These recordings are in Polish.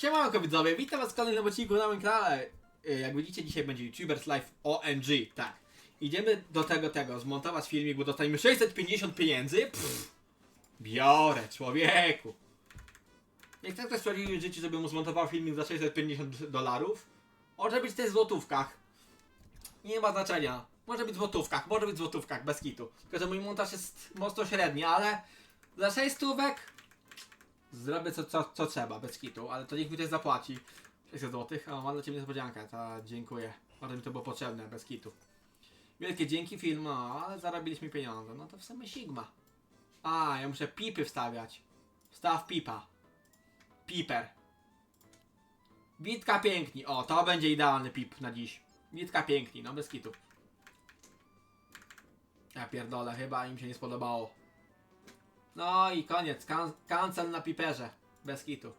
Siemanko widzowie, witam was w kolejnym odcinku na moim kanale. Y, Jak widzicie, dzisiaj będzie YouTubers Live OMG, tak. Idziemy do tego, tego, zmontować filmik, bo dostaniemy 650 pieniędzy. Pff, biorę, człowieku. Jak tak ktoś sprawdził życiu, żeby mu zmontował filmik za 650 dolarów, może być też w złotówkach. Nie ma znaczenia. Może być w złotówkach, może być w złotówkach, bez kitu. Tylko, że mój montaż jest mocno średni, ale za 6 stówek Zrobię co, co, co trzeba, bez kitu, ale to nikt mi też zapłaci. 600 zł. O, mam dla Ciebie niespodziankę, to dziękuję. Bardzo mi to było potrzebne, bez kitu. Wielkie dzięki film, no, ale zarobiliśmy pieniądze. No to w sumie Sigma. A, ja muszę pipy wstawiać. Wstaw pipa. Piper. Witka piękni. O, to będzie idealny pip na dziś. Witka piękni, no bez kitu. Ja pierdolę, chyba im się nie spodobało. No i koniec. Kan cancel na piperze. Bez kitu.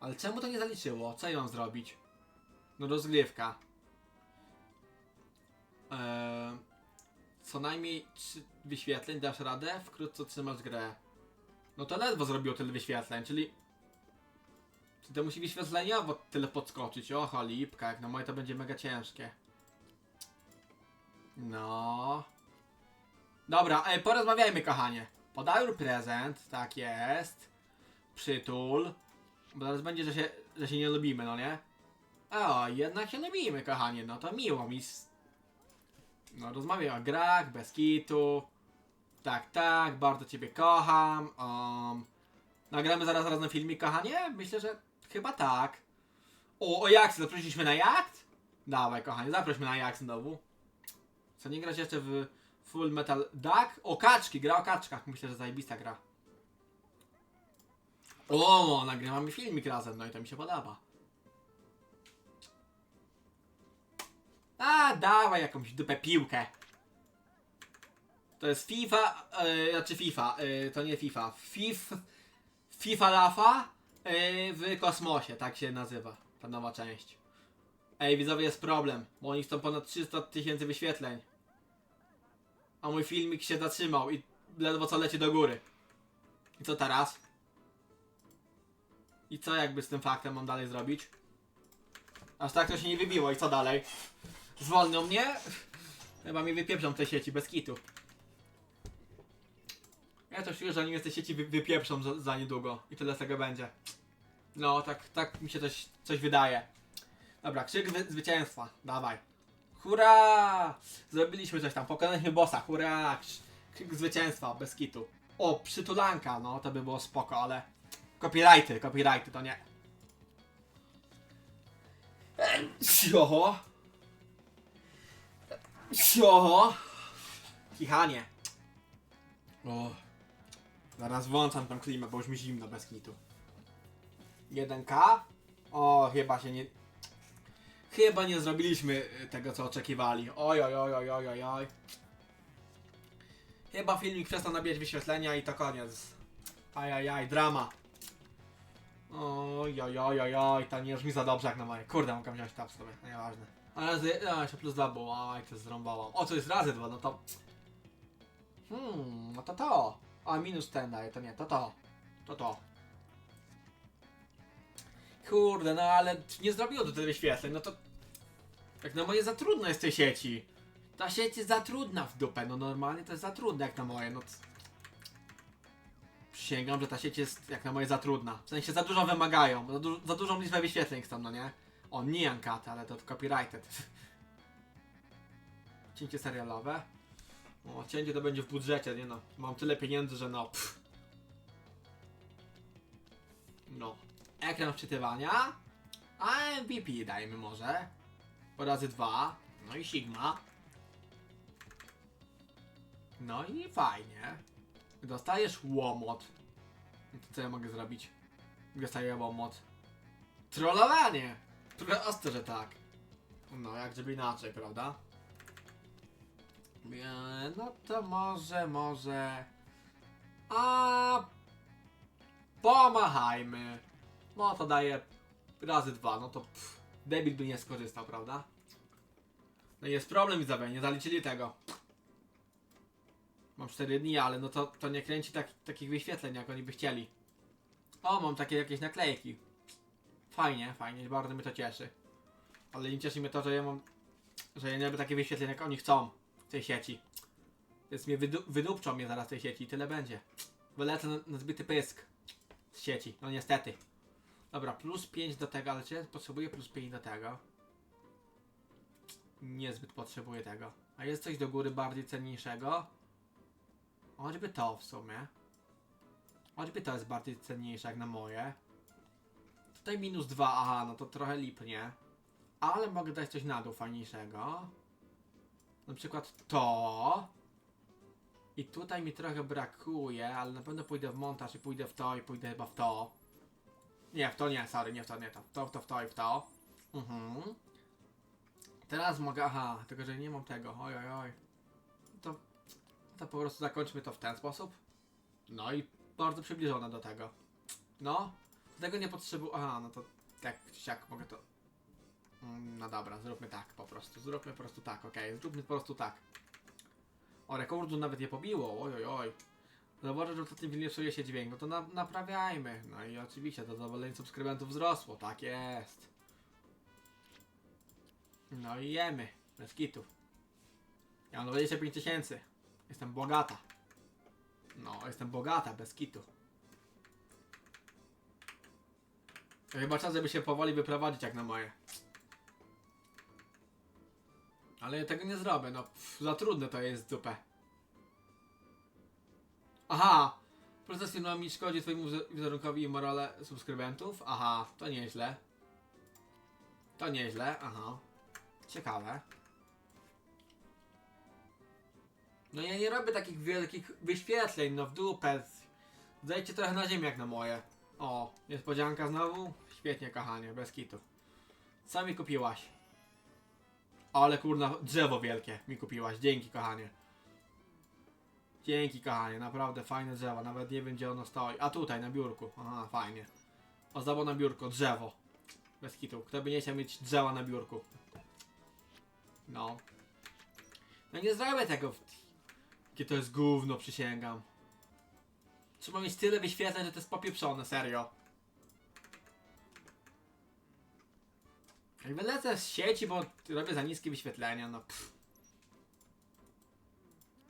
Ale czemu to nie zaliczyło? Co mam zrobić? No rozgrywka. Eee, co najmniej 3 wyświetleń dasz radę? Wkrótce trzymasz grę. No to ledwo zrobiło tyle wyświetleń, czyli... Czy to musi wyświetleniowo tyle podskoczyć? O, cholipka, jak na moje to będzie mega ciężkie. No... Dobra, e, porozmawiajmy kochanie. Podaj prezent, tak jest. Przytul. Bo zaraz będzie, że się, że się nie lubimy, no nie? O, jednak się lubimy, kochanie, no to miło mi. s- No, rozmawiam o grach, bez kitu. Tak, tak, bardzo ciebie kocham. Um, nagramy zaraz razem filmik, kochanie? Myślę, że chyba tak. O, o jak zaprosiliśmy na jakt? Dawaj, kochanie, zaprośmy na jakt znowu. Co nie grać jeszcze w Full Metal Duck? O, kaczki, gra o kaczkach. Myślę, że zajebista gra. O, nagrywamy filmik razem, no i to mi się podoba. A, dawaj jakąś dupę piłkę. To jest FIFA, yy, znaczy FIFA, yy, to nie FIFA. Fif, FIFA Lafa yy, w kosmosie, tak się nazywa ta nowa część. Ej, widzowie, jest problem, bo oni chcą ponad 300 tysięcy wyświetleń. A mój filmik się zatrzymał i ledwo co leci do góry. I co teraz? I co jakby z tym faktem mam dalej zrobić? Aż tak to się nie wybiło i co dalej? Zwolnią mnie? Chyba mi wypieprzą te sieci bez kitu. Ja to czuję, że oni mnie sieci wy, wypieprzą za, za niedługo i tyle z tego będzie. No, tak, tak mi się coś, coś wydaje. Dobra, krzyk zwy, zwycięstwa, dawaj. Hurra! Zrobiliśmy coś tam, pokonaliśmy bossa, hurra! Krz- Krzyk zwycięstwa, bez kitu. O, przytulanka, no to by było spoko, ale... Copyrighty, copyrighty, to nie. Sioho! Sioho! Kichanie. O. Zaraz włączam tą klimę, bo już mi zimno bez kitu. 1K? O, chyba się nie... Chyba nie zrobiliśmy y, tego, co oczekiwali. Oj, oj, oj, oj, oj, oj, oj. Chyba filmik przestał nabijać wyświetlenia i to koniec. Ajajaj, drama. Oj, oj, oj, oj, oj, to nie już mi za dobrze jak na moje. Kurde, mogę wziąć tab sobie, nieważne. Ale z, no, jeszcze plus dwa było, oj, to zrąbałam. O, co jest razy dwa, no to... Hmm, no to to. A, minus ten daje, to nie, to to. To to. Kurde, no ale nie zrobiło to tyle wyświetleń, no to... Jak na moje za trudno jest tej sieci. Ta sieć jest za trudna w dupę, no normalnie to jest za trudne jak na moje, no... Przysięgam, że ta sieć jest jak na moje za trudna. W sensie za dużo wymagają, za, du za dużą liczbę wyświetleń chcą, no nie? O, nie uncut, ale to copyrighted. Cięcie serialowe. O, cięcie to będzie w budżecie, nie no. Mam tyle pieniędzy, że no... Pff. No. Ekran wczytywania. A MVP dajmy może. Po razy dwa. No i Sigma. No i fajnie. Dostajesz łomot. No to co ja mogę zrobić? Dostaję łomot. Trollowanie! Proste, że tak. No, jak żeby inaczej, prawda? Eee, No to może, może... A pomachajmy. No to daje razy dwa, no to pff, debil by nie skorzystał, prawda? No jest problem widzowie, nie zaliczyli tego. Mam 4 dni, ale no to, to nie kręci tak, takich wyświetleń, jak oni by chcieli. O, mam takie jakieś naklejki. Fajnie, fajnie, bardzo mnie to cieszy. Ale nie cieszy mnie to, że ja mam, że ja nie robię takie wyświetlenia, jak oni chcą w tej sieci. Więc mnie wydu wydupczą mnie zaraz tej sieci i tyle będzie. Wylecę na, na zbyty pysk z sieci, no niestety. Dobra, plus 5 do tego, ale czy ja potrzebuję plus 5 do tego? Niezbyt potrzebuję tego. A jest coś do góry bardziej cenniejszego? Choćby to w sumie. Choćby to jest bardziej cenniejsze jak na moje. Tutaj minus 2, aha, no to trochę lipnie. Ale mogę dać coś na dół fajniejszego. Na przykład to. I tutaj mi trochę brakuje, ale na pewno pójdę w montaż i pójdę w to i pójdę chyba w to. Nie, w to nie, sorry, nie w to, nie to. W to, w to, w to i w to. Mhm. Teraz mogę, aha, tylko że nie mam tego, oj, oj, oj. To, to po prostu zakończmy to w ten sposób. No i bardzo przybliżone do tego. No, tego nie potrzebuję, aha, no to tak siak mogę to... Mm, No dobra, zróbmy tak po prostu, zróbmy po prostu tak, okej, zróbmy po prostu tak. O, rekordu nawet nie pobiło, oj, oj, oj. Zauważę, że w tym filmie psuje się dźwięk, no to na, naprawiajmy. No i oczywiście to zadowolenie subskrybentów wzrosło, tak jest. No i jemy, bez kitów. Ja mam 25 tysięcy. Jestem bogata. No, jestem bogata, bez kitu. To Chyba czas, żeby się powoli wyprowadzić jak na moje. Ale ja tego nie zrobię, no pff, za trudne to jest dupę. Aha! Proces filmowy szkodzi twojemu wiz- wizerunkowi i morale subskrybentów? Aha, to nieźle. To nieźle, aha. Ciekawe. No ja nie robię takich wielkich wyświetleń, no w dupę. Zejdźcie trochę na ziemię jak na moje. O, niespodzianka znowu? Świetnie, kochanie, bez kitu. Co mi kupiłaś? Ale kurna, drzewo wielkie mi kupiłaś. Dzięki, kochanie. Dzięki, kochanie, naprawdę fajne drzewo. Nawet nie wiem, gdzie ono stoi. A tutaj, na biurku. Aha, fajnie. Ozdoba na biurko, drzewo. Bez kitu. Kto by nie chciał mieć drzewa na biurku? No. No nie zrobię tego. w- Jakie to jest gówno, przysięgam. Trzeba mieć tyle wyświetleń, że to jest popieprzone, serio. Jak wylecę z sieci, bo robię za niskie wyświetlenia, no pff.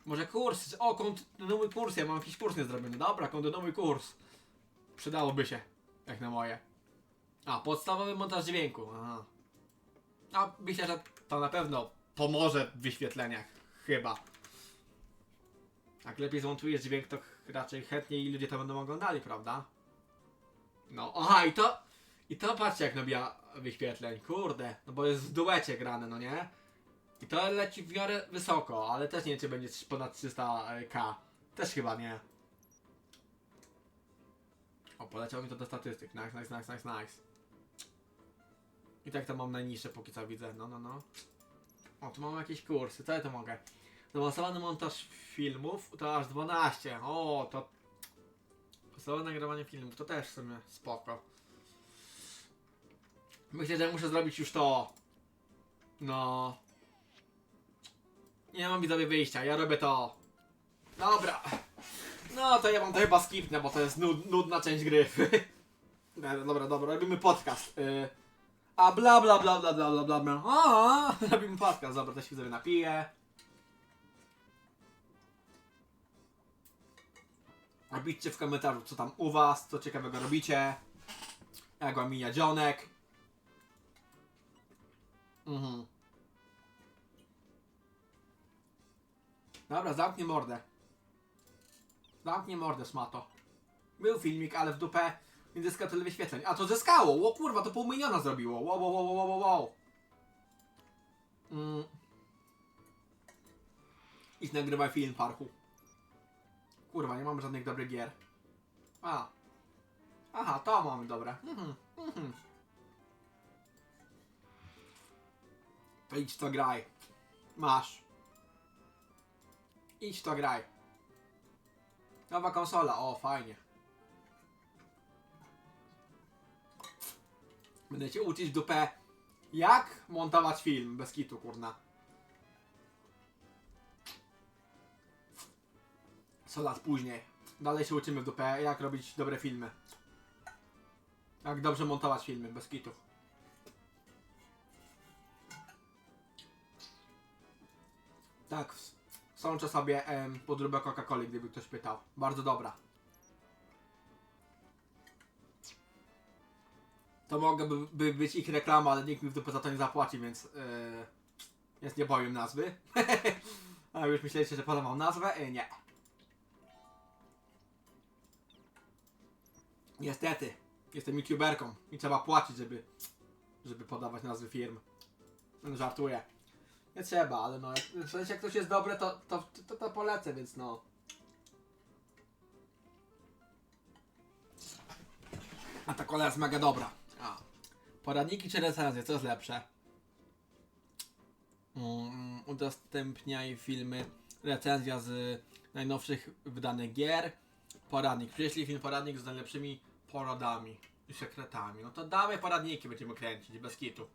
Może kurs, o kontynuuj kurs, ja mam jakiś kurs nie zrobiony. Dobra, kontynuuj kurs. Przydałoby się, jak na moje. A, podstawowy montaż dźwięku, aha. A, myślę, że to na pewno pomoże w wyświetleniach, chyba. Jak lepiej zmontujesz dźwięk, to raczej chętniej ludzie to będą oglądali, prawda? No, aha, i to, i to patrzcie jak nabija wyświetleń, kurde, no bo jest w duecie grane, no nie? To leci w miarę wysoko, ale też nie wiem, czy będzie ponad 300k. Też chyba nie. O, poleciało mi to do statystyk. Nice, nice, nice, nice, nice. I tak to mam najniższe póki co widzę. No, no, no. O, tu mam jakieś kursy. Co ja to mogę? Zaawansowany montaż filmów to aż 12. O, to... Podstawowe nagrywanie filmów to też w sumie spoko. Myślę, że muszę zrobić już to. No. Nie mam widzowie wyjścia, ja robię to. Dobra. No to ja mam to chyba skipnę, bo to jest nud, nudna część gry. dobra, dobra, robimy podcast. Y, a bla bla bla bla bla bla bla bla. Robimy podcast, dobra, to się widzowie napiję. Napiszcie w komentarzu, co tam u was, co ciekawego robicie. Jak wam mija dzionek. Mhm. Dobra, zamknij mordę. Zamknij mordę, szmato. Był filmik, ale w dupę nie zyska tyle wyświetleń. A to zyskało! O kurwa, to pół miliona zrobiło. Wow, wow, wow, wow, wow, wow. Mm. Idź nagrywaj film, parku. Kurwa, nie mam żadnych dobrych gier. A. Aha, to mamy dobre. Mhm, mhm. To idź to graj. Masz. Idź to graj. Nowa konsola, o fajnie. Będę cię uczyć dupę jak montować film bez kitu, kurna. 100 lat później. Dalej się uczymy w dupę jak robić dobre filmy. Jak dobrze montować filmy, bez kitów. Tak, sączę sobie em, podróbę Coca-Coli, gdyby ktoś pytał. Bardzo dobra. To mogłaby by być ich reklama, ale nikt mi w za to nie zapłaci, więc yy, więc nie powiem nazwy. A już myśleliście, że podawał nazwę? Yy, nie. Niestety, jestem youtuberką i trzeba płacić, żeby, żeby podawać nazwy firm. Żartuję. Nie trzeba, ale no, jak, w sensie jak ktoś jest dobre, to, to, to, to polecę, więc no. A ta kola jest mega dobra. A. Poradniki czy recenzje, co jest lepsze? Mm, udostępniaj filmy, recenzja z najnowszych wydanych gier. Poradnik. Przyjeśli film poradnik z najlepszymi poradami i sekretami. No to dawaj poradniki będziemy kręcić, bez kitu.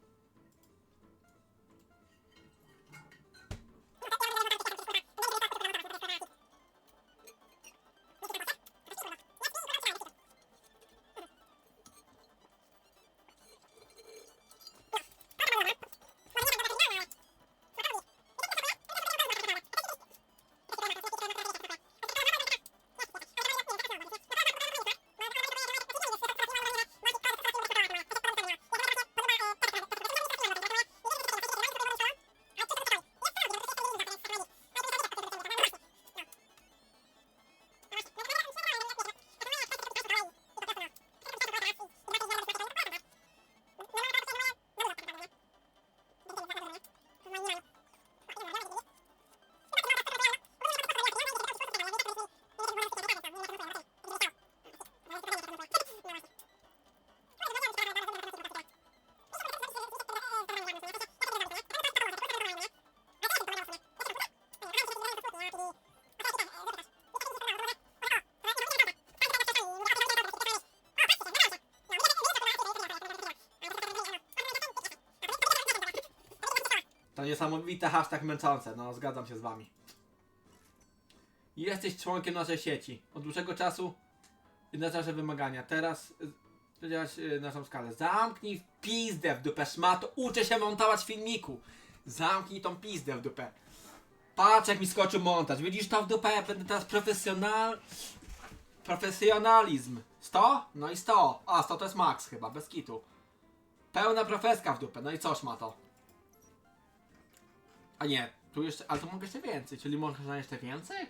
Niesamowite hashtag męczące, no zgadzam się z wami. Jesteś członkiem naszej sieci. Od dłuższego czasu nasze wymagania. Teraz działać y, naszą skalę. Zamknij pizdę w dupę szmato. Uczę się montować filmiku. Zamknij tą pizdę w dupę. Patrz jak mi skoczył montaż. Widzisz to w dupę? Będę teraz profesjonal... Profesjonalizm. 100? No i 100. A 100 to jest max chyba, bez kitu. Pełna profeska w dupę. No i coś ma to. A nie, tu jeszcze, ale tu mogę jeszcze więcej, czyli można jeszcze więcej?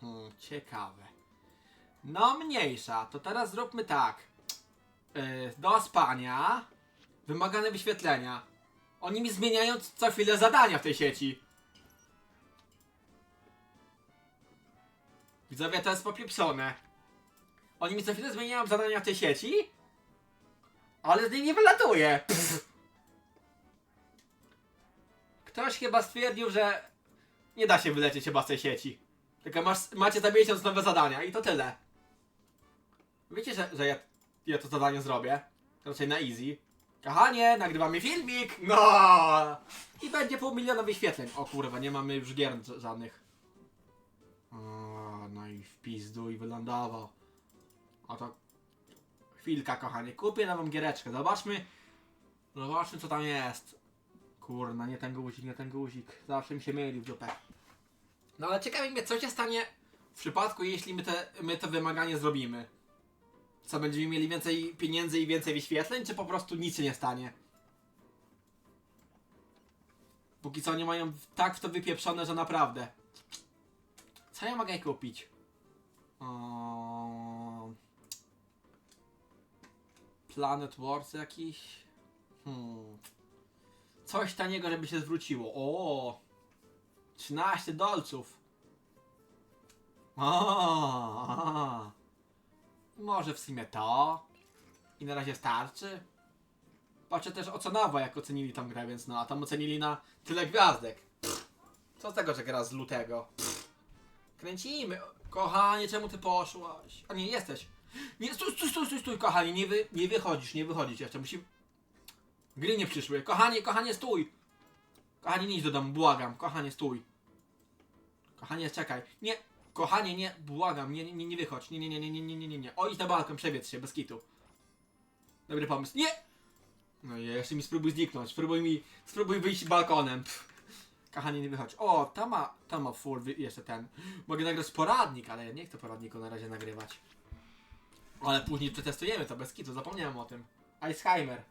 Hmm, ciekawe. No mniejsza, to teraz zróbmy tak. Yy, do spania, wymagane wyświetlenia. Oni mi zmieniają co chwilę zadania w tej sieci. Widzowie, to jest popieprzone. Oni mi co chwilę zmieniają zadania w tej sieci, ale z niej nie wylatuje. Pff. Ktoś chyba stwierdził, że nie da się wylecieć chyba z tej sieci. Tylko masz, macie za miesiąc nowe zadania i to tyle. Wiecie, że, że ja, ja to zadanie zrobię? Raczej na easy. Kochanie, nagrywamy filmik! No! I będzie pół miliona wyświetleń. O kurwa, nie mamy już gier żadnych. O, no i w pizdu i wylądował. Oto chwilka, kochanie. Kupię nową giereczkę. Zobaczmy. Zobaczmy, co tam jest. Kurna, nie ten guzik, nie ten guzik. Zawsze mi się myli w dupę. No ale ciekawi mnie, co się stanie w przypadku, jeśli my, te, my to wymaganie zrobimy. Co, będziemy mieli więcej pieniędzy i więcej wyświetleń, czy po prostu nic się nie stanie? Póki co nie mają tak w to wypieprzone, że naprawdę. Co ja mogę kupić? O... Planet Wars jakiś? Hmm. Coś taniego, żeby się zwróciło. O! 13 dolców. O. Może w sumie to. I na razie starczy. Patrzę też ocenowo, jak ocenili tą grę, więc no, a tam ocenili na tyle gwiazdek. Pff. Co z tego, że gra z lutego? Pff. Kręcimy. Kochanie, czemu ty poszłaś? A nie, jesteś. Nie, stój, stój, stój, stój, stój, kochanie, nie, wy, nie wychodzisz, nie wychodzisz jeszcze, musimy... Gry nie przyszły. Kochanie, kochanie, stój! Kochanie, nie idź do domu, błagam. Kochanie, stój. Kochanie, czekaj. Nie, kochanie, nie, błagam, nie, nie, nie wychodź. Nie, nie, nie, nie, nie, nie, nie, nie. O, idź na balkon, przewiedz się, bez kitu. Dobry pomysł. Nie! No i jeszcze mi spróbuj zniknąć. Spróbuj mi, spróbuj wyjść balkonem. Pff. Kochanie, nie wychodź. O, tam ma, tam ma full, jeszcze ten. Mogę nagrać poradnik, ale ja nie chcę poradniku na razie nagrywać. Ale później przetestujemy to bez kitu, zapomniałem o tym. Alzheimer.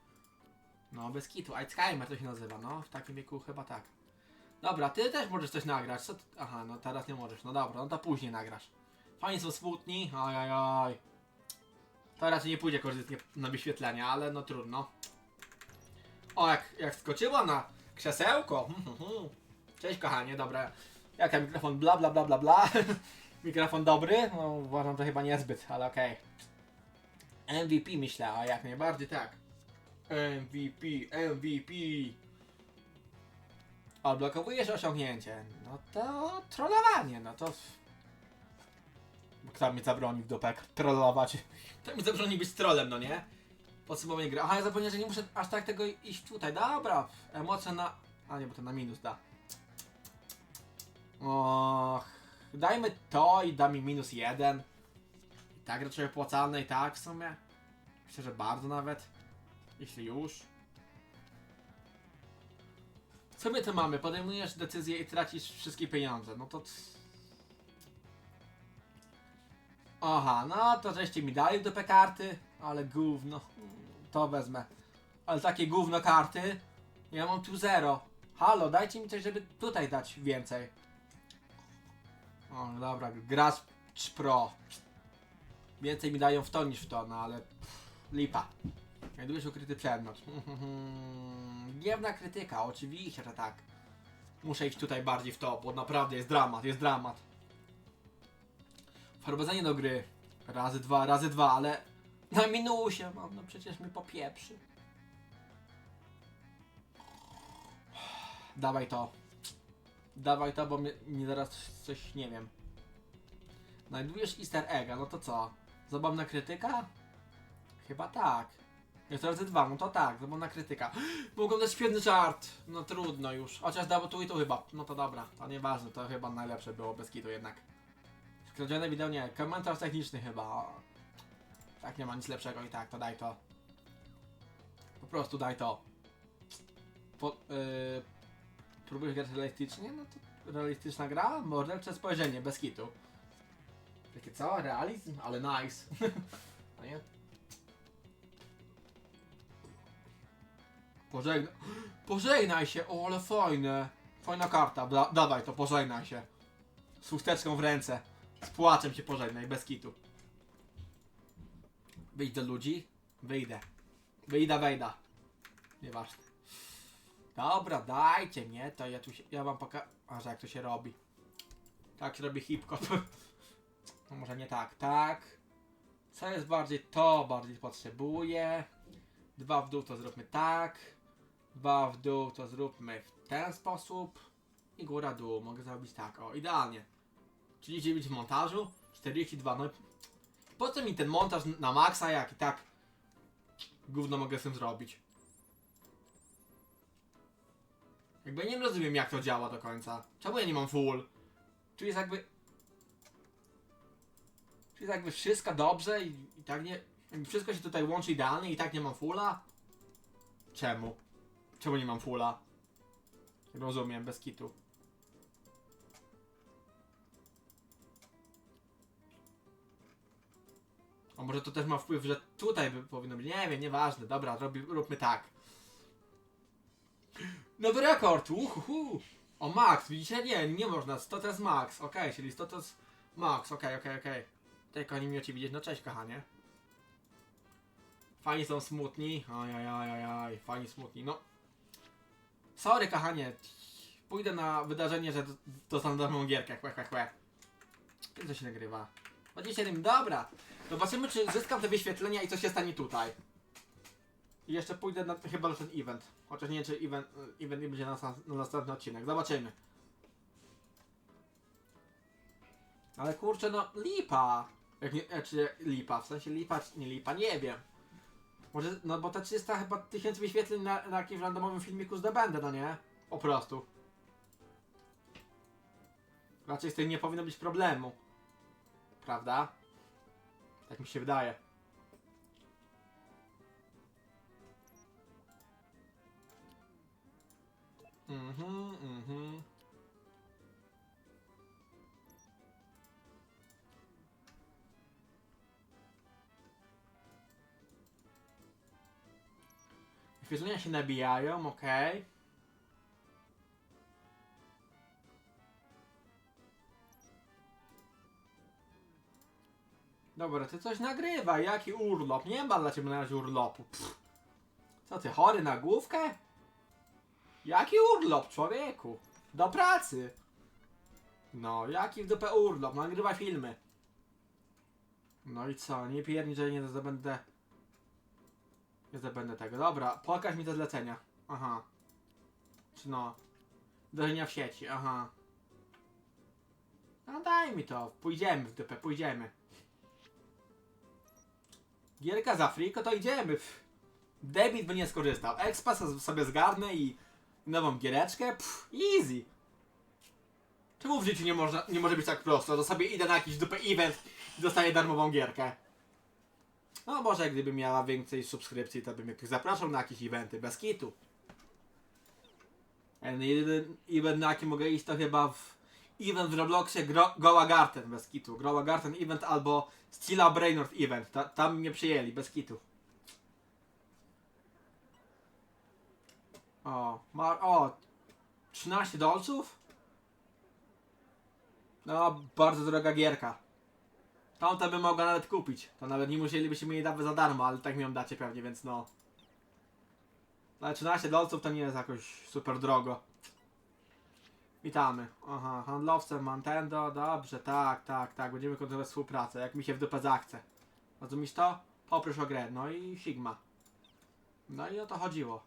No, bez kitu, Alzheimer to się nazywa, no, w takim wieku chyba tak. Dobra, ty też możesz coś nagrać. Co? Aha, no teraz nie możesz. No dobra, no to później nagrasz. Fajni są smutni, oj, oj, oj. To raczej nie pójdzie korzystnie na wyświetlenia, ale no trudno. O, jak, jak skoczyła na krzesełko. Hmm, hmm, hmm. Cześć kochanie, dobra. Jak tam mikrofon bla bla bla bla bla. mikrofon dobry? No uważam, że chyba niezbyt, ale okej. MVP myślę, a jak najbardziej tak. MVP, MVP. Odblokowujesz osiągnięcie. No to trollowanie, no to... Kto mi zabroni w dupek trollować? Kto mi zabroni być trollem, no nie? Podsumowanie gry. Aha, ja zapomniałem, że nie muszę aż tak tego iść tutaj. Dobra, emocje na... A nie, bo to na minus da. Och, dajmy to i da mi minus jeden. I tak raczej opłacalne i tak w sumie. Myślę, że bardzo nawet. Jeśli już. Co my tu mamy? Podejmujesz decyzję i tracisz wszystkie pieniądze. No to... Aha, no to żeście mi dali do karty, ale gówno. To wezmę. Ale takie gówno karty. Ja mam tu zero. Halo, dajcie mi coś, żeby tutaj dać więcej. O, dobra, Grasp Pro. Więcej mi dają w to niż w to, no ale pff, lipa. Znajdujesz ukryty przedmiot. Gniewna krytyka, oczywiście, że tak. Muszę iść tutaj bardziej w to, bo naprawdę jest dramat, jest dramat. Wprowadzenie do gry. Razy dwa, razy dwa, ale na minusie mam, no przecież mi popieprzy. Dawaj to. Dawaj to, bo mnie, zaraz coś nie wiem. Znajdujesz easter egga, no to co? Zabawna krytyka? Chyba tak. Jest razy dwa, no to tak, zabawna krytyka. Mogą dać świetny żart. No trudno już. Chociaż dało tu i tu chyba. No to dobra, to nieważne, to chyba najlepsze było bez kitu jednak. Skradzione wideo nie, komentarz techniczny chyba. Tak nie ma nic lepszego i tak, to daj to. Po prostu daj to. Po, yy, próbujesz grać realistycznie? No to realistyczna gra? Mordercze spojrzenie, bez kitu. Takie co? Realizm? Ale nice. No nie? Pożegnaj. Pożegnaj się! O, ale fajne. Fajna karta. Da, dawaj to, pożegnaj się. Z chusteczką w ręce. Z płaczem się pożegnaj, bez kitu. Wyjdź do ludzi? Wyjdę. Wyjdę, wejdę. Nieważne. Dobra, dajcie mnie, to ja tu się, ja wam pokażę, że jak to się robi. Tak się robi hip-hop. No może nie tak, tak. Co jest bardziej to, bardziej potrzebuję. Dwa w dół to zróbmy tak. Dwa w dół to zróbmy w ten sposób. I góra dół, mogę zrobić tak, o idealnie. 39 w montażu, 42, no po co mi ten montaż na maksa, jak i tak gówno mogę z tym zrobić? Jakby nie rozumiem jak to działa do końca. Czemu ja nie mam full? Tu jest jakby... Tu jest jakby wszystko dobrze i, i tak nie... Jakby wszystko się tutaj łączy idealnie i tak nie mam fulla? Czemu? Czemu nie mam fulla? Rozumiem, bez kitu. A może to też ma wpływ, że tutaj by powinno być. Nie wiem, nieważne. Dobra, robi, róbmy tak. Nowy rekord! Uhuhu. O max, widzicie? Nie, nie można. 100 to jest max. Okej, czyli 100 to jest max. Okej, okej, okej. Tylko oni widzieć. No cześć, kochanie. Fani są smutni. Oj. Fani smutni. No. Sorry, kochanie. Pójdę na wydarzenie, że dostanę darmową gierkę. Chłe, chłe, chłe. Kiedy to się nagrywa? 27, dobra. Zobaczymy, czy zyskam te wyświetlenia i co się stanie tutaj. I jeszcze pójdę na, chyba na ten event. Chociaż nie wiem, czy event, event nie będzie na, na następny odcinek. Zobaczymy. Ale kurczę, no lipa. Jak nie, e, czy lipa, w sensie lipa, czy nie lipa, nie wiem. Może, no bo ta 30 chyba tysięcy wyświetleń na, na jakimś randomowym filmiku zdobędę, no nie? Po prostu. Raczej z tym nie powinno być problemu. Prawda? Tak mi się wydaje. Mhm, mhm. Świecenia się nabijają, okej. Dobra, ty coś nagrywa, jaki urlop? Nie ma dla ciebie na razie urlopu. Pff. Co ty, chory na główkę? Jaki urlop, człowieku? Do pracy. No, jaki w dupę urlop? Nagrywa filmy. No i co? Nie pierni, że nie zdobędę... Nie zdobędę tego. Dobra, pokaż mi te zlecenia. Aha. Czy no... Wdrożenia w sieci, aha. No daj mi to. Pójdziemy w dupę, pójdziemy. Gierka za friko, to idziemy. Pff. Debit by nie skorzystał. Expas sobie zgarnę i nową giereczkę. Pff, easy. Czemu w życiu nie, można, nie może być tak prosto, że sobie idę na jakiś dupę event i dostaję darmową gierkę? No może gdybym miała więcej subskrypcji, to bym jakoś zapraszał na jakieś eventy, bez kitu. Ale Jeden event na jaki mogę iść to chyba w event w Robloxie Gro Goa Garten, bez kitu. Goa Garten event albo Stila Brainerd event, Ta, tam mnie przyjęli, bez kitu. O, ma, o, 13 dolców? No, bardzo droga gierka. Tamta bym mogła nawet kupić. To nawet nie musielibyście mi jej dawać za darmo, ale tak mi ją dacie pewnie, więc no. Ale 13 dolców to nie jest jakoś super drogo. Witamy. Aha, handlowcem Nintendo, dobrze, tak, tak, tak, będziemy kontynuować współpracę, jak mi się w dupę zachce. Rozumiesz to? Poprosz o grę, no i Sigma. No i o to chodziło.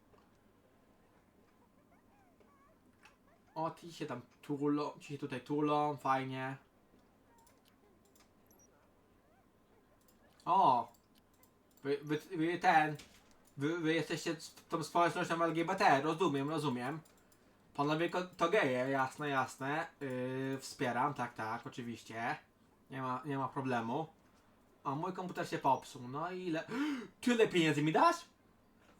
O, ci się tam tulą, ci się tutaj tulą, fajnie. O! Wy, wy, wy ten, wy, wy jesteście z tą społecznością LGBT, rozumiem, rozumiem. Panowie to geje, jasne, jasne. Yy, wspieram, tak, tak, oczywiście. Nie ma, nie ma problemu. A mój komputer się popsuł, no i ile... Tyle pieniędzy mi dasz?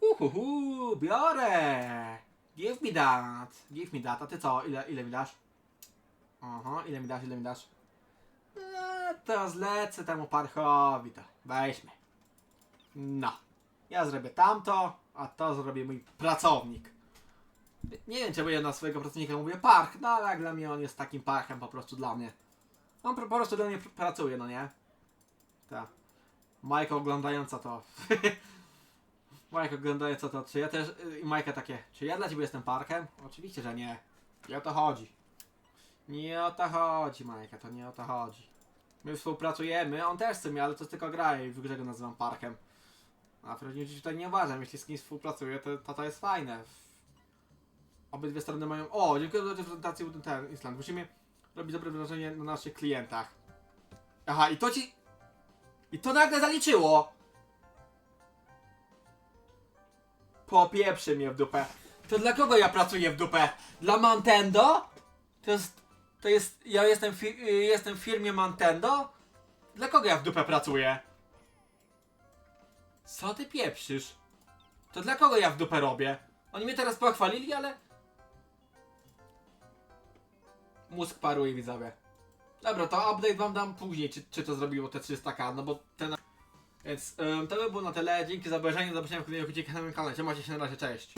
Uhuhu, biorę! Give me that, give me that. A ty co, ile, ile mi dasz? Aha, ile mi dasz, ile mi dasz? Eee, to zlecę temu parchowi to. Weźmy. No. Ja zrobię tamto, a to zrobi mój pracownik. Nie wiem, czemu ja na swojego pracownika mówię park, no ale dla mnie on jest takim parkiem po prostu dla mnie. On po prostu dla mnie pr- pracuje, no nie? Tak. Majka oglądająca to. Majka oglądająca to, czy ja też, y, i Majka takie, czy ja dla ciebie jestem parkiem? Oczywiście, że nie. Nie o to chodzi. Nie o to chodzi, Majka, to nie o to chodzi. My współpracujemy, on też chce mnie, ale to tylko gra i w grze go nazywam parkiem. A życiu tutaj nie uważam, jeśli z kimś współpracuję, to, to to jest fajne. Obydwie strony mają... O, dziękuję za prezentację ten Island. Musimy robić dobre wrażenie na naszych klientach. Aha, i to ci... I to nagle zaliczyło! Popieprzy mnie w dupę. To dla kogo ja pracuję w dupę? Dla Nintendo? To jest... To jest... Ja jestem, fi, y, jestem w firmie Nintendo? Dla kogo ja w dupę pracuję? Co ty pieprzysz? To dla kogo ja w dupę robię? Oni mnie teraz pochwalili, ale... Mózg paruje, widzowie. Dobra, to update wam dam później, czy, czy to zrobiło te 300k, no bo ten... Więc ym, to by było na tyle. Dzięki za obejrzenie, do zobaczenia w kolejnym odcinku na moim kanale. Macie się na razie, cześć.